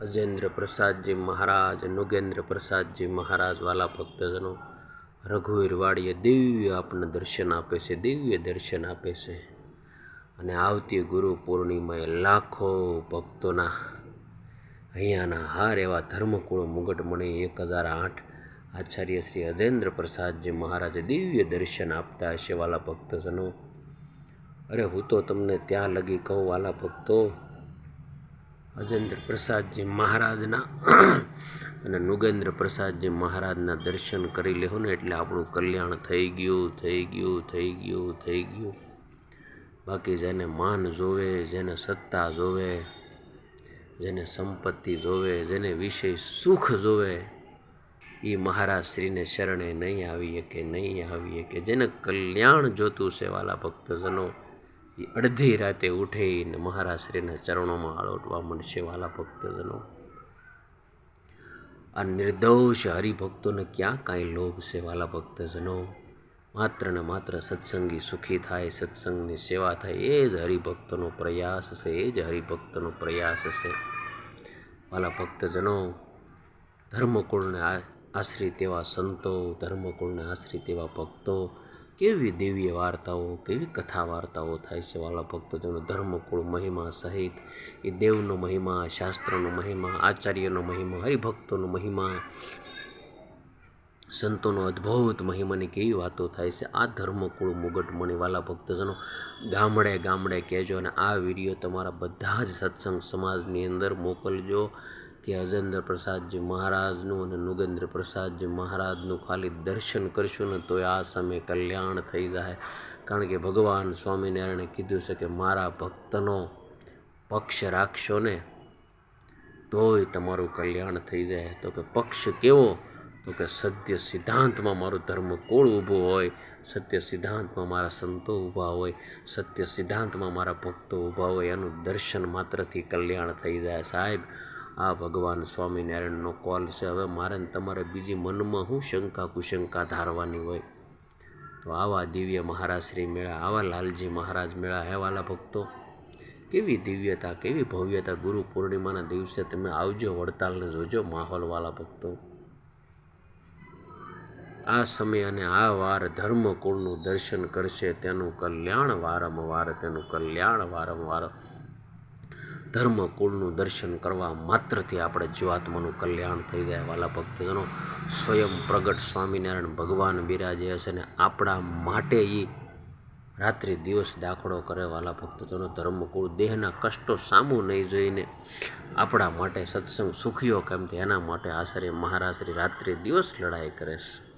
અજેન્દ્ર પ્રસાદજી મહારાજ, નુગેન્દ્ર પ્રસાદજી મહારાજ વાલા ભક્તજનો, રઘુવીર વાડીએ દિવ્ય આપણને દર્શન આપે છે, દિવ્ય દર્શન આપે છે. અને આવતી ગુરુ પૂર્ણિમાએ લાખો ભક્તોના અહીંયાના હાર એવા ધર્મકુળ મુગટમણી એક હજાર આઠ આચાર્ય શ્રી અજેન્દ્ર પ્રસાદજી મહારાજે દિવ્ય દર્શન આપતા હશે વાલા ભક્તજનો. અરે હું તો તમને ત્યાં લગી કહું, વાલા ભક્તો અજેન્દ્ર પ્રસાદજી મહારાજના અને નુગેન્દ્ર પ્રસાદજી મહારાજના દર્શન કરી લેવું ને એટલે આપણું કલ્યાણ થઈ ગયું થઈ ગયું થઈ ગયું થઈ ગયું. બાકી જેને માન જોવે, જેને સત્તા જોવે, જેને સંપત્તિ જોવે, જેને વિષય સુખ જોવે એ મહારાજ શ્રીને શરણે નહીં આવીએ કે નહીં આવીએ કે જેને કલ્યાણ જોતું છે વાલા ભક્તજનો એ અડધી રાતે ઉઠીને મહારાજશ્રીના ચરણોમાં આળોટવા મળશે વાલા ભક્તજનો. આ નિર્દોષ હરિભક્તોને ક્યાં કાંઈ લોભ છે વાલા ભક્તજનો? માત્ર ને માત્ર સત્સંગી સુખી થાય, સત્સંગની સેવા થાય, એ જ હરિભક્તનો પ્રયાસ છે, એ જ હરિભક્તનો પ્રયાસ છે. વાલા ભક્તજનો, ધર્મકુળને આશ્રિત એવા સંતો, ધર્મકુળને આશ્રિત એવા ભક્તો કેવી દેવીય વાર્તાઓ, કેવી કથા વાર્તાઓ થાય છે વાલા ભક્તજનો? ધર્મકુળ, મહિમા સહિત એ દેવનો મહિમા, શાસ્ત્રનો મહિમા, આચાર્યનો મહિમા, હરિભક્તોનો મહિમા, સંતોનો અદ્ભુત મહિમાની કેવી વાતો થાય છે? આ ધર્મકુળ મુગટમણી વાલા ભક્તજનો ગામડે ગામડે કહેજો અને આ વીડિયો તમારા બધા જ સત્સંગ સમાજની અંદર મોકલજો. કે અજેન્દ્ર પ્રસાદજી મહારાજનું અને નુગેન્દ્ર પ્રસાદજી મહારાજનું ખાલી દર્શન કરશું ને તો આ સમયે કલ્યાણ થઈ જાય. કારણ કે ભગવાન સ્વામિનારાયણે કીધું છે કે મારા ભક્તનો પક્ષ રાખશો ને તોય તમારું કલ્યાણ થઈ જાય. તો કે પક્ષ કેવો? તો કે સત્ય સિદ્ધાંતમાં મારું ધર્મ કોળ ઊભો હોય? સત્ય સિદ્ધાંતમાં મારા સંતો ઊભા હોય. સત્ય સિદ્ધાંતમાં મારા ભક્તો ઊભા હોય. એનું દર્શન માત્રથી કલ્યાણ થઈ જાય સાહેબ. આ ભગવાન સ્વામિનારાયણનો કોલ છે. હવે મારે તમારે બીજી મનમાં શું શંકા કુશંકા ધારવાની હોય? તો આવા દિવ્ય મહારાજશ્રી મેળા, આવા લાલજી મહારાજ મેળા, હે વાલા ભક્તો, કેવી દિવ્યતા, કેવી ભવ્યતા ગુરુ પૂર્ણિમાના દિવસે તમે આવજો વડતાલને જોજો માહોલવાલા ભક્તો. આ સમય અને આ વાર ધર્મકુળનું દર્શન કરશે તેનું કલ્યાણ વારંવાર, તેનું કલ્યાણ વારંવાર. ધર્મકુળનું દર્શન કરવા માત્રથી આપણે જીવાત્માનું કલ્યાણ થઈ જાય વાલા ભક્તજનો. સ્વયં પ્રગટ સ્વામિનારાયણ ભગવાન બિરાજે હશે અને આપણા માટે એ રાત્રિ દિવસ દાખલો કરે વાલા ભક્તજનો. ધર્મકુળ દેહના કષ્ટો સામું નહીં જોઈને આપણા માટે સત્સંગ સુખીઓ કેમ એના માટે આશરે મહારાશ્રી રાત્રિ દિવસ લડાઈ કરે છે.